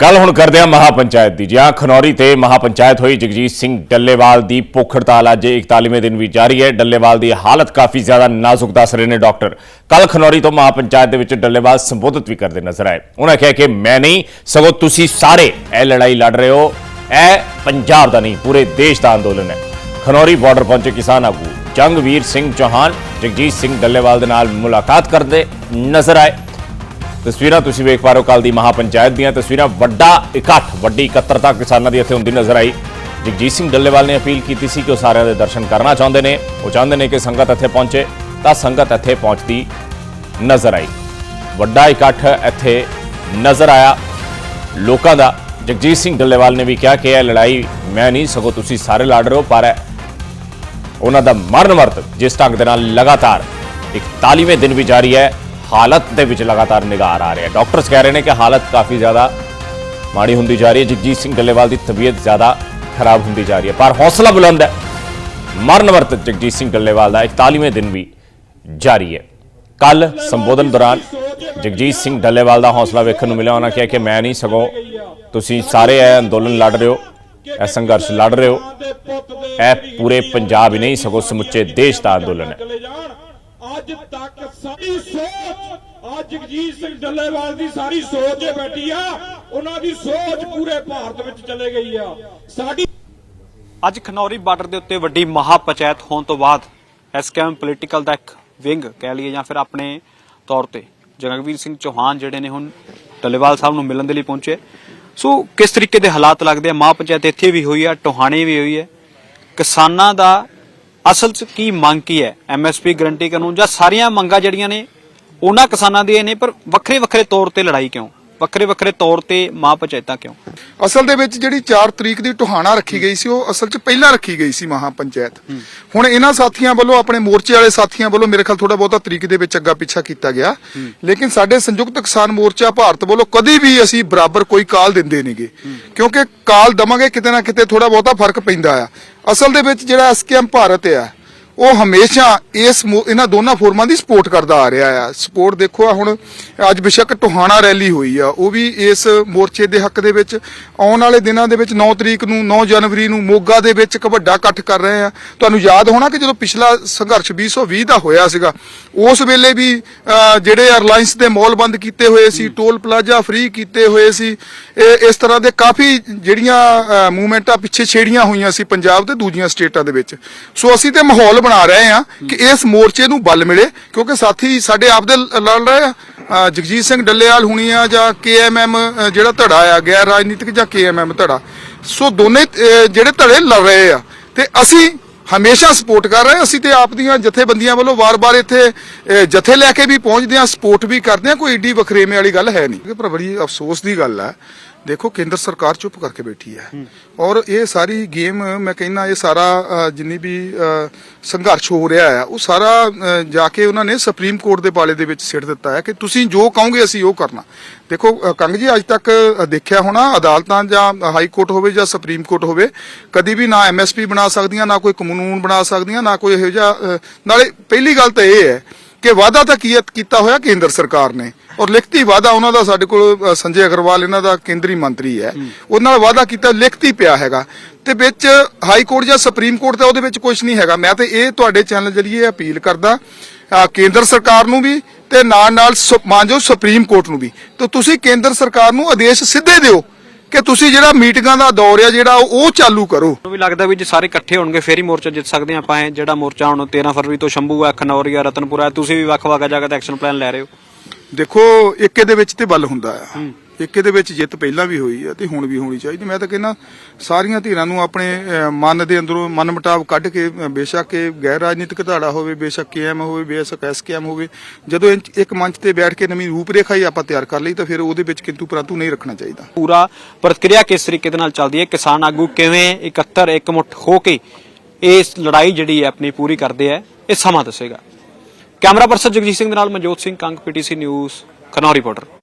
ਗੱਲ ਹੁਣ ਕਰਦੇ ਹਾਂ ਮਹਾਪੰਚਾਇਤ ਦੀ। ਜਿਹਾਂ ਖਨੌਰੀ ਤੇ ਮਹਾਪੰਚਾਇਤ ਹੋਈ, ਜਗਜੀਤ ਸਿੰਘ ਡੱਲੇਵਾਲ ਦੀ ਭੁੱਖ ਹੜਤਾਲ ਅੱਜ 41ਵੇਂ ਦਿਨ ਵੀ ਜਾਰੀ ਹੈ। ਡੱਲੇਵਾਲ ਦੀ ਹਾਲਤ ਕਾਫੀ ਜ਼ਿਆਦਾ ਨਾਜ਼ੁਕ ਦੱਸ ਰਹੇ ਨੇ ਡਾਕਟਰ। ਕੱਲ ਖਨੌਰੀ ਤੋਂ ਮਹਾਪੰਚਾਇਤ ਦੇ ਵਿੱਚ ਡੱਲੇਵਾਲ ਸੰਬੋਧਿਤ ਵੀ ਕਰਦੇ ਨਜ਼ਰ ਆਏ। ਉਹਨਾਂ ਕਿਹਾ ਕਿ ਮੈਂ ਨਹੀਂ, ਸਗੋਂ ਤੁਸੀਂ ਸਾਰੇ ਇਹ ਲੜਾਈ ਲੜ ਰਹੇ ਹੋ। ਇਹ ਪੰਜਾਬ ਦਾ ਨਹੀਂ, ਪੂਰੇ ਦੇਸ਼ ਦਾ ਅੰਦੋਲਨ ਹੈ। ਖਨੌਰੀ ਬਾਰਡਰ ਪਹੁੰਚੇ ਕਿਸਾਨ ਆਗੂ ਜੰਗਵੀਰ ਸਿੰਘ ਚੌਹਾਨ, ਜਗਜੀਤ ਸਿੰਘ ਡੱਲੇਵਾਲ ਦੇ ਨਾਲ ਮੁਲਾਕਾਤ ਕਰਦੇ ਨਜ਼ਰ ਆਏ। ਤਸਵੀਰਾਂ ਤੁਸੀਂ ਵੇਖ ਪਾ ਰਹੇ ਹੋ ਕੱਲ ਦੀ ਮਹਾਪੰਚਾਇਤ ਦੀਆਂ ਤਸਵੀਰਾਂ। ਵੱਡਾ ਇਕੱਠ, ਵੱਡੀ ਇਕੱਤਰਤਾ ਕਿਸਾਨਾਂ ਦੀ ਇੱਥੇ ਹੁੰਦੀ ਨਜ਼ਰ ਆਈ। ਜਗਜੀਤ ਸਿੰਘ ਡੱਲੇਵਾਲ ਨੇ ਅਪੀਲ ਕੀਤੀ ਸੀ ਕਿ ਉਹ ਸਾਰਿਆਂ ਦੇ ਦਰਸ਼ਨ ਕਰਨਾ ਚਾਹੁੰਦੇ ਨੇ। ਉਹ ਚਾਹੁੰਦੇ ਨੇ ਕਿ ਸੰਗਤ ਇੱਥੇ ਪਹੁੰਚੇ, ਤਾਂ ਸੰਗਤ ਇੱਥੇ ਪਹੁੰਚਦੀ ਨਜ਼ਰ ਆਈ। ਵੱਡਾ ਇਕੱਠ ਇੱਥੇ ਨਜ਼ਰ ਆਇਆ ਲੋਕਾਂ ਦਾ। ਜਗਜੀਤ ਸਿੰਘ ਡੱਲੇਵਾਲ ਨੇ ਵੀ ਕਿਹਾ ਕਿ ਇਹ ਲੜਾਈ ਮੈਂ ਨਹੀਂ, ਸਗੋਂ ਤੁਸੀਂ ਸਾਰੇ ਲੜ ਰਹੇ ਹੋ, ਪਰ ਉਹਨਾਂ ਦਾ ਮਰਨ ਵਰਤ ਜਿਸ ਢੰਗ ਦੇ ਨਾਲ ਲਗਾਤਾਰ 41ਵੇਂ ਦਿਨ ਵੀ ਜਾਰੀ ਹੈ। ਹਾਲਤ ਦੇ ਵਿੱਚ ਲਗਾਤਾਰ ਨਿਗਾਰ ਆ ਰਿਹਾ ਹੈ। ਡਾਕਟਰਸ ਕਹਿ ਰਹੇ ਨੇ ਕਿ ਹਾਲਤ ਕਾਫੀ ਜ਼ਿਆਦਾ ਮਾੜੀ ਹੁੰਦੀ ਜਾ ਰਹੀ ਹੈ। ਜਗਜੀਤ ਸਿੰਘ ਡੱਲੇਵਾਲ ਦੀ ਤਬੀਅਤ ਜ਼ਿਆਦਾ ਖਰਾਬ ਹੁੰਦੀ ਜਾ ਰਹੀ ਹੈ। ਪਰ ਹੌਸਲਾ ਬੁਲੰਦ ਹੈ। ਮਰਨ ਵਰਤ ਜਗਜੀਤ ਸਿੰਘ ਡੱਲੇਵਾਲ ਦਾ 41ਵੇਂ ਦਿਨ ਵੀ ਜਾਰੀ ਹੈ। ਕੱਲ ਸੰਬੋਧਨ ਦੌਰਾਨ ਜਗਜੀਤ ਸਿੰਘ ਡੱਲੇਵਾਲ ਦਾ ਹੌਸਲਾ ਵੇਖਣ ਨੂੰ ਮਿਲਿਆ। ਉਹਨਾਂ ਕਿਹਾ ਕਿ ਮੈਂ ਨਹੀਂ ਸਗੋਂ ਤੁਸੀਂ ਸਾਰੇ ਇਹ ਅੰਦੋਲਨ ਲੜ ਰਹੇ ਹੋ, ਇਹ ਸੰਘਰਸ਼ ਲੜ ਰਹੇ ਹੋ। ਇਹ ਪੂਰੇ ਪੰਜਾਬ ਹੀ ਨਹੀਂ, ਸਗੋਂ ਸਮੁੱਚੇ ਦੇਸ਼ ਦਾ ਅੰਦੋਲਨ ਹੈ। ਅੱਜ ਤੱਕ ਸਾਡੀ ਸੋਚ, ਅੱਜ ਜਗਜੀਤ ਸਿੰਘ ਡੱਲੇਵਾਲ ਦੀ ਸਾਰੀ ਸੋਚ ਇਹ ਬੈਠੀ ਆ, ਉਹਨਾਂ ਦੀ ਸੋਚ ਪੂਰੇ ਭਾਰਤ ਵਿੱਚ ਚਲੇ ਗਈ ਆ। ਸਾਡੀ ਅੱਜ ਖਨੌਰੀ ਬਾਰਡਰ ਦੇ ਉੱਤੇ ਵੱਡੀ ਮਹਾਪੰਚਾਇਤ ਹੋਣ ਤੋਂ ਬਾਅਦ ਐਸਕੇਐਮ ਪੋਲੀਟੀਕਲ ਦਾ ਇੱਕ ਵਿੰਗ ਕਹਿ ਲਈਏ ਜਾਂ ਫਿਰ ਆਪਣੇ ਤੌਰ ਤੇ ਜਗਵੀਰ ਸਿੰਘ ਚੌਹਾਨ ਜਿਹੜੇ ਨੇ ਹੁਣ ਡੱਲੇਵਾਲ ਸਾਹਿਬ ਨੂੰ ਮਿਲਣ ਦੇ ਲਈ ਪਹੁੰਚੇ। ਸੋ ਕਿਸ ਤਰੀਕੇ ਦੇ ਹਾਲਾਤ ਲੱਗਦੇ ਆ? ਮਹਾਪੰਚਾਇਤ ਇੱਥੇ ਵੀ ਹੋਈ ਆ, ਟੋਹਾਣੇ ਵੀ ਹੋਈ ਹੈ ਕਿਸਾਨਾਂ ਦਾ ਅਸਲ 'ਚ ਕੀ ਮੰਗ ਕੀ ਹੈ? ਐਮਐਸਪੀ ਗਰੰਟੀ ਕਾਨੂੰਨ ਜਾਂ ਸਾਰੀਆਂ ਮੰਗਾਂ ਜਿਹੜੀਆਂ ਨੇ, ਉਹਨਾਂ ਕਿਸਾਨਾਂ ਦੀਆਂ ਨੇ, ਪਰ ਵੱਖਰੇ ਵੱਖਰੇ ਤੌਰ ਤੇ ਲੜਾਈ ਕਿਉਂ? ਵੱਖਰੇ ਵੱਖਰੇ ਤੌਰ ਤੇ ਮਹਾਪੰਚਾਇਤਾਂ ਕਿਉਂ? ਅਸਲ ਦੇ ਵਿੱਚ ਜਿਹੜੀ 4 ਤਰੀਕ ਦੀ ਟੋਹਾਣਾ ਰੱਖੀ ਗਈ ਸੀ ਉਹ ਅਸਲ 'ਚ ਪਹਿਲਾਂ ਰੱਖੀ ਗਈ ਸੀ ਮਹਾ ਪੰਚਾਇਤ। ਹੁਣ ਇਹਨਾਂ ਸਾਥੀਆਂ ਵੱਲੋਂ ਆਪਣੇ ਮੋਰਚੇ ਵਾਲੇ ਸਾਥੀਆਂ ਵੱਲੋਂ ਮੇਰੇ ਖਿਆਲ ਥੋੜਾ ਬਹੁਤਾ ਤਰੀਕ ਦੇ ਵਿੱਚ ਅੱਗਾ ਪਿੱਛਾ ਕੀਤਾ ਗਿਆ। ਲੇਕਿਨ ਸਾਡੇ ਸੰਯੁਕਤ ਕਿਸਾਨ ਮੋਰਚਾ ਭਾਰਤ ਵੱਲੋਂ ਕਦੀ ਵੀ ਅਸੀਂ ਬਰਾਬਰ ਕੋਈ ਕਾਲ ਦਿੰਦੇ ਨਹੀਂਗੇ ਕਿਉਂਕਿ ਕਾਲ ਦਵਾਂਗੇ ਕਿਤੇ ਨਾ ਕਿਤੇ ਥੋੜਾ ਬਹੁਤਾ ਫ਼ਰਕ ਪੈਂਦਾ ਆ। ਅਸਲ ਦੇ ਵਿੱਚ ਜਿਹੜਾ ਐਸਕੇਐਮ ਭਾਰਤ ਆ ਉਹ ਹਮੇਸ਼ਾ ਇਸ ਇਹਨਾਂ ਦੋਨਾਂ ਫੋਰਮਾਂ ਦੀ ਸਪੋਰਟ ਕਰਦਾ ਆ ਰਿਹਾ ਆ। ਸਪੋਰਟ ਦੇਖੋ ਆ ਹੁਣ ਅੱਜ ਬਿਸ਼ੱਕ ਟੋਹਾਣਾ ਰੈਲੀ ਹੋਈ ਆ। ਉਹ ਵੀ ਇਸ ਮੋਰਚੇ ਦੇ ਹੱਕ ਦੇ ਵਿੱਚ ਆਉਣ ਵਾਲੇ ਦਿਨਾਂ ਦੇ ਵਿੱਚ 9 ਤਰੀਕ ਨੂੰ 9 ਜਨਵਰੀ ਨੂੰ ਮੋਗਾ ਦੇ ਵਿੱਚ ਇੱਕ ਵੱਡਾ ਇਕੱਠ ਕਰ ਰਹੇ ਆ। ਤੁਹਾਨੂੰ ਯਾਦ ਹੋਣਾ ਕਿ ਜਦੋਂ ਪਿਛਲਾ ਸੰਘਰਸ਼ 2020 ਦਾ ਹੋਇਆ ਸੀਗਾ ਉਸ ਵੇਲੇ ਵੀ ਜਿਹੜੇ 에ਅਰਲਾਈਨਸ ਦੇ ਮਾਲ ਬੰਦ ਕੀਤੇ ਹੋਏ ਸੀ ਟੋਲ ਪਲਾਜ਼ਾ ਫ੍ਰੀ ਕੀਤੇ ਹੋਏ ਸੀ ਇਹ ਇਸ ਤਰ੍ਹਾਂ ਦੇ ਕਾਫੀ ਜਿਹੜੀਆਂ ਮੂਵਮੈਂਟਾਂ ਪਿੱਛੇ ਛੇੜੀਆਂ ਹੋਈਆਂ ਸੀ ਪੰਜਾਬ ਤੇ ਦੂਜੀਆਂ ਸਟੇਟਾਂ ਦੇ ਵਿੱਚ। ਸੋ ਅਸੀਂ ਤੇ ਮਾਹੌਲ ਬਣਾ ਰਹੇ ਹਾਂ ਕਿ ਇਸ ਮੋਰਚੇ ਨੂੰ ਬਲ ਮਿਲੇ ਕਿਉਂਕਿ ਸਾਥੀ ਸਾਡੇ ਆਪ ਦੇ ਲੜ ਰਹੇ ਆ ਅ, ਜਗਜੀਤ ਸਿੰਘ ਡੱਲੇਵਾਲ ਹੁਣੀ ਆ ਜਾਂ ਕੇਐਮਐਮ ਜਿਹੜਾ ਧੜਾ ਆ ਗੈਰ ਰਾਜਨੀਤਿਕ ਜਾਂ ਕੇਐਮਐਮ ਧੜਾ। ਸੋ ਦੋਨੇ ਅ, ਜਿਹੜੇ ਧੜੇ ਲੜ ਰਹੇ ਆ ਤੇ ਅਸੀਂ ਹਮੇਸ਼ਾ ਸਪੋਰਟ ਕਰ ਰਹੇ। ਅਸੀਂ ਤੇ ਆਪ ਦੀਆਂ ਜਥੇਬੰਦੀਆਂ ਵੱਲੋਂ ਵਾਰ-ਵਾਰ ਇੱਥੇ ਜਥੇ ਲੈ ਕੇ ਵੀ ਪਹੁੰਚਦੇ ਹਾਂ ਸਪੋਰਟ ਵੀ ਕਰਦੇ ਹਾਂ। ਕੋਈ ਏਡੀ ਵਖਰੇਵੇਂ ਵਾਲੀ ਗੱਲ ਹੈ ਨਹੀਂ। ਪਰ ਬੜੀ ਅਫਸੋਸ ਦੀ ਗੱਲ ਹੈ। ਦੇਖੋ ਕੇਂਦਰ ਸਰਕਾਰ ਚੁੱਪ ਕਰਕੇ ਬੈਠੀ ਹੈ। ਔਰ ਇਹ ਸਾਰੀ ਗੇਮ ਮੈਂ ਕਹਿੰਦਾ ਇਹ ਸਾਰਾ ਜਿੰਨੀ ਵੀ ਸੰਘਰਸ਼ ਹੋ ਰਿਹਾ ਹੈ ਉਹ ਸਾਰਾ ਜਾ ਕੇ ਉਹਨਾਂ ਨੇ ਸੁਪਰੀਮ ਕੋਰਟ ਦੇ ਪਾਲੇ ਦੇ ਵਿੱਚ ਸਿੱਟ ਦਿੱਤਾ ਹੈ ਕਿ ਤੁਸੀਂ ਜੋ ਕਹੋਗੇ ਅਸੀਂ ਉਹ ਕਰਨਾ। ਦੇਖੋ ਕੰਗ ਜੀ ਅੱਜ ਤੱਕ ਦੇਖਿਆ ਹੋਣਾ ਅਦਾਲਤਾਂ ਜਾਂ ਹਾਈ ਕੋਰਟ ਹੋਵੇ ਜਾਂ ਸੁਪਰੀਮ ਕੋਰਟ ਹੋਵੇ ਕਦੀ ਵੀ ਨਾ ਐਮਐਸਪੀ ਬਣਾ ਸਕਦੀਆਂ ਨਾ ਕੋਈ ਕਾਨੂੰਨ ਬਣਾ ਸਕਦੀਆਂ ਨਾ ਕੋਈ ਇਹੋ ਜਿਹਾ ਨਾਲੇ ਪਹਿਲੀ ਗੱਲ ਤਾਂ ਇਹ ਹੈ ਕਿ ਵਾਅਦਾ ਤਾਂ ਕੀ ਕੀਤਾ ਹੋਇਆ ਕੇਂਦਰ ਸਰਕਾਰ ਨੇ ਔਰ ਲਿਖਤੀ ਵਾਅਦਾ ਉਹਨਾਂ ਦਾ ਸਾਡੇ ਕੋਲ ਸੰਜੇ ਅਗਰਵਾਲ ਇਹਨਾਂ ਦਾ ਕੇਂਦਰੀ ਮੰਤਰੀ ਹੈ। ਉਹਨਾਂ ਨਾਲ ਵਾਅਦਾ ਕੀਤਾ ਲਿਖਤੀ ਪਿਆ ਹੈਗਾ ਤੇ ਵਿੱਚ ਹਾਈ ਕੋਰਟ ਜਾਂ ਸੁਪਰੀਮ ਕੋਰਟ ਦਾ ਉਹਦੇ ਵਿੱਚ ਕੁਝ ਨਹੀਂ ਹੈਗਾ। ਮੈਂ ਤੇ ਇਹ ਤੁਹਾਡੇ ਚੈਨਲ ਜਰੀਏ ਅਪੀਲ ਕਰਦਾ ਕੇਂਦਰ ਸਰਕਾਰ ਨੂੰ ਵੀ ਤੇ ਨਾਲ ਨਾਲ ਮਾਨਯੋਗ ਸੁਪਰੀਮ ਕੋਰਟ ਨੂੰ ਵੀ। ਤੇ ਤੁਸੀਂ ਕੇਂਦਰ ਸਰਕਾਰ ਨੂੰ ਆਦੇਸ਼ ਸਿੱਧੇ ਦਿਓ ਕਿ ਤੁਸੀਂ ਜਿਹੜਾ ਮੀਟਿੰਗਾਂ ਦਾ ਦੌਰ ਆ ਜਿਹੜਾ ਉਹ ਚਾਲੂ ਕਰੋ। ਮੈਨੂੰ ਵੀ ਲੱਗਦਾ ਵੀ ਜੇ ਸਾਰੇ ਇਕੱਠੇ ਹੋਣਗੇ ਫੇਰ ਹੀ ਮੋਰਚਾ ਜਿੱਤ ਸਕਦੇ ਆਪਾਂ ਇਹ ਜਿਹੜਾ ਮੋਰਚਾ ਹੁਣ 13 ਫਰਵਰੀ ਤੋਂ ਸ਼ੰਭੂ ਆ ਖਨੌਰੀ ਆ ਰਤਨਪੁਰਾ ਤੁਸੀਂ ਵੀ ਵੱਖ-ਵੱਖ ਜਗ੍ਹਾ ਤੇ ਐਕਸ਼ਨ ਪਲਾਨ ਲੈ ਰਹੇ ਹੋ। ਦੇਖੋ ਏਕੇ ਦੇ ਵਿੱਚ ਤੇ ਬਲ ਹੁੰਦਾ ਆ। ਏਕੇ ਦੇ ਵਿੱਚ ਜਿੱਤ ਪਹਿਲਾਂ ਵੀ ਹੋਈ ਹੈ ਤੇ ਹੁਣ ਵੀ ਹੋਣੀ ਚਾਹੀਦੀ। ਮੈਂ ਤਾਂ ਕਹਿੰਦਾ ਸਾਰੀਆਂ ਧਿਰਾਂ ਨੂੰ ਆਪਣੇ ਅਹ, ਮਨ ਦੇ ਅੰਦਰੋਂ ਮਨ ਮੁਟਾਵ ਕੱਢ ਕੇ ਅਹ, ਬੇਸ਼ੱਕ ਇਹ ਗੈਰ ਰਾਜਨੀਤਿਕ ਧਾੜਾ ਹੋਵੇ ਬੇਸ਼ੱਕ ਕੇਐਮ ਹੋਵੇ ਬੇਸ਼ੱਕ ਐਸਕੇਐਮ ਹੋਵੇ ਜਦੋਂ ਇੰਚ- ਇੱਕ ਮੰਚ ਤੇ ਬੈਠ ਕੇ ਨਵੀਂ ਰੂਪਰੇਖਾ ਹੀ ਆਪਾਂ ਤਿਆਰ ਕਰ ਲਈ ਤਾਂ ਫਿਰ ਉਹਦੇ ਵਿੱਚ ਕਿੰਤੂ ਪਰੰਤੂ ਨਹੀਂ ਰੱਖਣਾ ਚਾਹੀਦਾ। ਪੂਰਾ ਪ੍ਰਕਿਰਿਆ ਕਿਸ ਤਰੀਕੇ ਦੇ ਨਾਲ ਚੱਲਦੀ ਹੈ? ਕਿਸਾਨ ਆਗੂ ਕਿਵੇਂ ਇਕੱਤਰ ਇਕਮੁੱਠ ਹੋ ਕੇ ਇਸ ਲੜਾਈ ਜਿਹੜੀ ਹੈ ਆਪਣੀ ਪੂਰੀ ਕਰਦੇ ਹੈ? ਇਹ ਸਮਾਂ ਦੱਸੇਗਾ। ਕੈਮਰਾ ਪਰਸਨ ਜਗਜੀਤ ਸਿੰਘ ਦੇ ਨਾਲ Manjot Singh Kang PTC news Khanauri reporter